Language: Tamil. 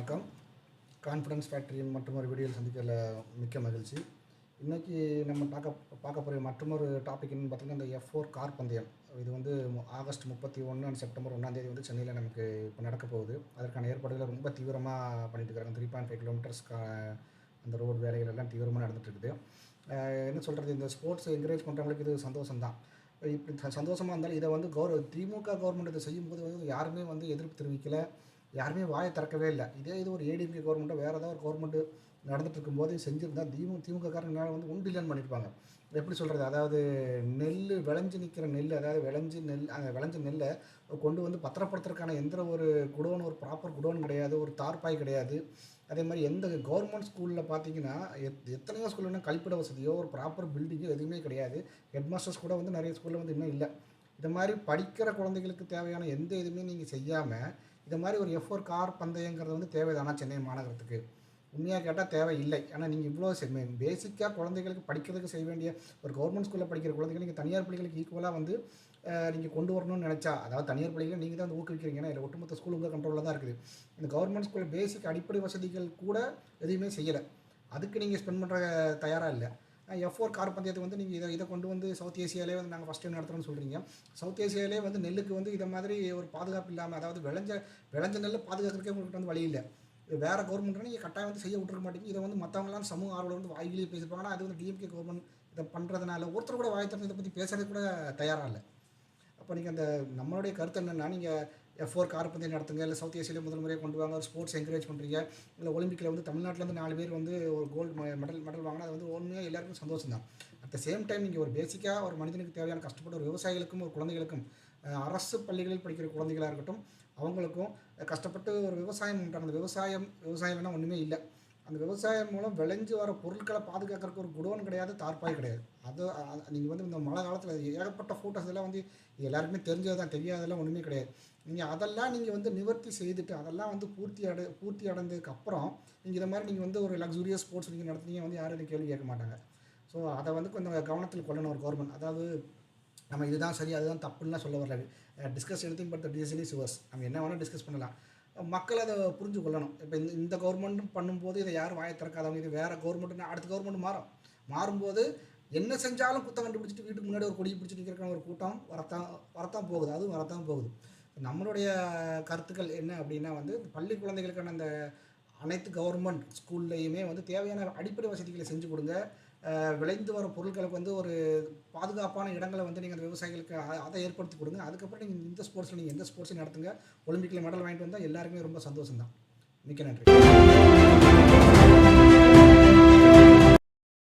வணக்கம். கான்ஃபிடன்ஸ் ஃபேக்டரியின் மற்றொரு வீடியோவில் சந்திக்கல மிக்க மகிழ்ச்சி. இன்றைக்கி நம்ம பார்க்க பார்க்க போகிற மற்றொரு டாபிக் என்னன்னு பார்த்தீங்கன்னா இந்த எஃப் ஃபோர் கார் பந்தயம். இது வந்து ஆகஸ்ட் முப்பத்தி ஒன்று அண்ட் செப்டம்பர் ஒன்றாம் தேதி வந்து சென்னையில் நமக்கு இப்போ நடக்க போகுது. அதற்கான ஏற்பாடுகளை ரொம்ப தீவிரமாக பண்ணிட்டு இருக்காங்க. த்ரீ பாயிண்ட் ஃபைவ் கிலோமீட்டர்ஸ் அந்த ரோடு வேலைகள் எல்லாம் தீவிரமாக நடந்துகிட்டு இருக்குது. என்ன சொல்கிறது இந்த ஸ்போர்ட்ஸ் என்கரேஜ் பண்ணுறவங்களுக்கு இது சந்தோஷம் தான் இப்படி சந்தோஷமாக இருந்தாலும் இதை வந்து கௌரவ திமுக கவர்மெண்ட் இதை செய்யும்போது வந்து யாருமே வந்து எதிர்ப்பு தெரிவிக்கலை. யாருமே வாயை திறக்கவே இல்லை. இதே இது ஒரு ஏடிஎம்கே கவர்மெண்ட்டோ வேறு ஏதாவது ஒரு கவர்மெண்ட்டு நடந்துட்டு இருக்கும்போது செஞ்சுருந்தா திமு திமுக காரங்க வந்து உண்டு இல்லைன்னு பண்ணியிருப்பாங்க எப்படி சொல்கிறது அதாவது நெல் விளைஞ்சு நிற்கிற நெல் அதாவது விளைஞ்சு நெல் அந்த விளைஞ்ச நெல்லை கொண்டு வந்து பத்திரப்படுத்துறதுக்கான எந்த ஒரு குடோன் ஒரு ப்ராப்பர் குடோன் கிடையாது ஒரு தார்பாய் கிடையாது. அதே மாதிரி எந்த கவர்மெண்ட் ஸ்கூலில் பார்த்தீங்கன்னா எத் எத்தனையோ ஸ்கூல்னா கழிப்பிட வசதியோ ஒரு ப்ராப்பர் பில்டிங்கோ எதுவுமே கிடையாது. ஹெட் மாஸ்டர்ஸ் கூட வந்து நிறைய ஸ்கூலில் வந்து இன்னும் இல்லை. இந்த மாதிரி படிக்கிற குழந்தைகளுக்கு தேவையான எந்த இதுவுமே நீங்கள் செய்யாமல் இது மாதிரி ஒரு எஃப் கார் பந்தயங்கிறது வந்து தேவைதானா சென்னை மாநகரத்துக்கு? உண்மையாக கேட்டால் தேவை இல்லை ஆனால் நீங்கள் இவ்வளோ பேசிக்காக குழந்தைகளுக்கு படிக்கிறதுக்கு செய்ய வேண்டிய ஒரு கவர்மெண்ட் ஸ்கூலில் படிக்கிற குழந்தைகள் நீங்கள் தனியார் பள்ளிகளுக்கு ஈக்குவலாக வந்து நீங்கள் கொண்டு வரணும்னு நினச்சா அதாவது தனியார் பள்ளிகளை நீங்கள் தான் வந்து ஊக்குவிக்கிறீங்க. ஏன்னா இதில் ஒட்டுமொத்த ஸ்கூல் உங்கள் கண்ட்ரோலில் தான் இருக்குது. இந்த கவர்மெண்ட் ஸ்கூலில் பேசிக் அடிப்படை வசதிகள் கூட எதுவுமே செய்யலை. அதுக்கு நீங்கள் ஸ்பெண்ட் பண்ணுற தயாராக இல்லை. எஃப் ஃபோர் கார் பந்தயத்தை வந்து நீங்கள் இதை இதை கொண்டு வந்து சவுத் ஏசியாவிலே வந்து நாங்கள் ஃபஸ்ட் டைம் நடத்துகிறோம்னு சொல்கிறீங்க சவுத் ஏசியாவிலே வந்து நெல்லுக்கு வந்து இதை மாதிரி ஒரு பாதுகாப்பு இல்லாமல் அதாவது விளைஞ்ச விளைஞ்ச நெல்லை பாதுகாக்கிறதுக்கே உங்களுக்கு வந்து வழி இல்லை. வேறு கவர்மெண்ட்னா நீங்கள் கட்டாயம் வந்து செய்ய விட்டுருக்க மாட்டீங்க. இதை வந்து மற்றவங்களாம் சமூக ஆர்வலர் வந்து வாயிலேயே பேசிப்பாங்க. ஆனால் அது வந்து டிஎம்கே கவர்மெண்ட் இதை பண்ணுறதுனால ஒருத்தர் கூட வாய் திறந்து இதை பற்றி பேசுறது கூட தயாராக இல்லை. அப்போ நீங்கள் அந்த நம்மளுடைய கருத்து என்னென்னா நீங்கள் எஃப் ஃபோர் கார் நடத்துங்க இல்லை சவுத் ஏசியாவில் முதல் முறையாக கொண்டு வாங்க ஒரு ஸ்போர்ட்ஸ் என்கரேஜ் பண்ணுறீங்க இல்லை ஒலிம்பிக்கில் வந்து தமிழ்நாட்டிலேருந்து நாலு பேர் வந்து ஒரு கோல்டு மெடல் மெடல் வாங்கினா அது வந்து உண்மையாக எல்லாருக்கும் சந்தோஷம் தான் அட் த சேம் டைம் நீங்கள் ஒரு பேசிக்காக ஒரு மனிதனுக்கு தேவையான கஷ்டப்பட்ட ஒரு விவசாயிகளுக்கும் ஒரு குழந்தைகளுக்கும் அரசு பள்ளிகளில் படிக்கிற குழந்தைகளாக இருக்கட்டும் அவங்களுக்கும் கஷ்டப்பட்டு ஒரு விவசாயம் பண்ணுறாங்க அந்த விவசாயம் விவசாயம்னா ஒன்றுமே இல்லை. அந்த விவசாயம் மூலம் விளைஞ்சு வர பொருட்களை பாதுகாக்கிறதுக்கு ஒரு குடோன் கிடையாது தார்பாய் கிடையாது. அது நீங்கள் வந்து இந்த மழை காலத்தில் ஏகப்பட்ட ஃபோட்டோஸ் எல்லாம் வந்து எல்லாருக்குமே தெரிஞ்சது தான் தெரியாதெல்லாம் ஒன்றுமே கிடையாது. நீங்கள் அதெல்லாம் நீங்கள் வந்து நிவர்த்தி செய்துட்டு அதெல்லாம் வந்து பூர்த்தி அடை பூர்த்தி அடைந்ததுக்கப்புறம் நீங்கள் இதை மாதிரி நீங்கள் வந்து ஒரு லக்ஸூரியஸ் ஸ்போர்ட்ஸ் நீங்கள் நடத்துனீங்க வந்து யாரும் கேள்வி கேட்க மாட்டாங்க. ஸோ அதை வந்து கொஞ்சம் கவனத்தில் கொள்ளணும் ஒரு கவர்மெண்ட் அதாவது நம்ம இதுதான் சரி அதுதான் தப்புன்னுலாம் சொல்ல வரல. டிஸ்கஸ் எடுத்து பட் த டிசிஷன் இஸ் நம்ம என்ன வேணால் டிஸ்கஸ் பண்ணலாம். மக்கள் அதை புரிஞ்சு கொள்ளணும் இப்போ இந்த இந்த கவர்மெண்ட்டும் பண்ணும்போது இதை யாரும் வாயை திறக்காதவங்க. இது வேறு கவர்மெண்ட்னா அடுத்த கவர்மெண்ட் மாறும். மாறும்போது என்ன செஞ்சாலும் குத்தம் கண்டுபிடிச்சிட்டு வீட்டுக்கு முன்னாடி ஒரு கொடி பிடிச்சிட்டு இருக்கிற ஒரு கூட்டம் வரத்தான் வரத்தான் போகுது. அதுவும் வரத்தான் போகுது. நம்மளுடைய கருத்துக்கள் என்ன அப்படின்னா வந்து பள்ளி குழந்தைகளுக்கான அந்த அனைத்து கவர்மெண்ட் ஸ்கூல்லையுமே வந்து தேவையான அடிப்படை வசதிகளை செஞ்சு கொடுங்க. விளைந்து வர பொருட்களுக்கு வந்து ஒரு பாதுகாப்பான இடங்களை வந்து நீங்கள் அந்த விவசாயிகளுக்கு அதை ஏற்படுத்தி கொடுங்க. அதுக்கப்புறம் நீங்கள் இந்த ஸ்போர்ட்ஸில் நீங்கள் எந்த ஸ்போர்ட்ஸும் நடத்துங்க ஒலிம்பிக்கில் மெடல் வாங்கிட்டு வந்தால் எல்லாருக்குமே ரொம்ப சந்தோஷம் தான் மிக்க நன்றி.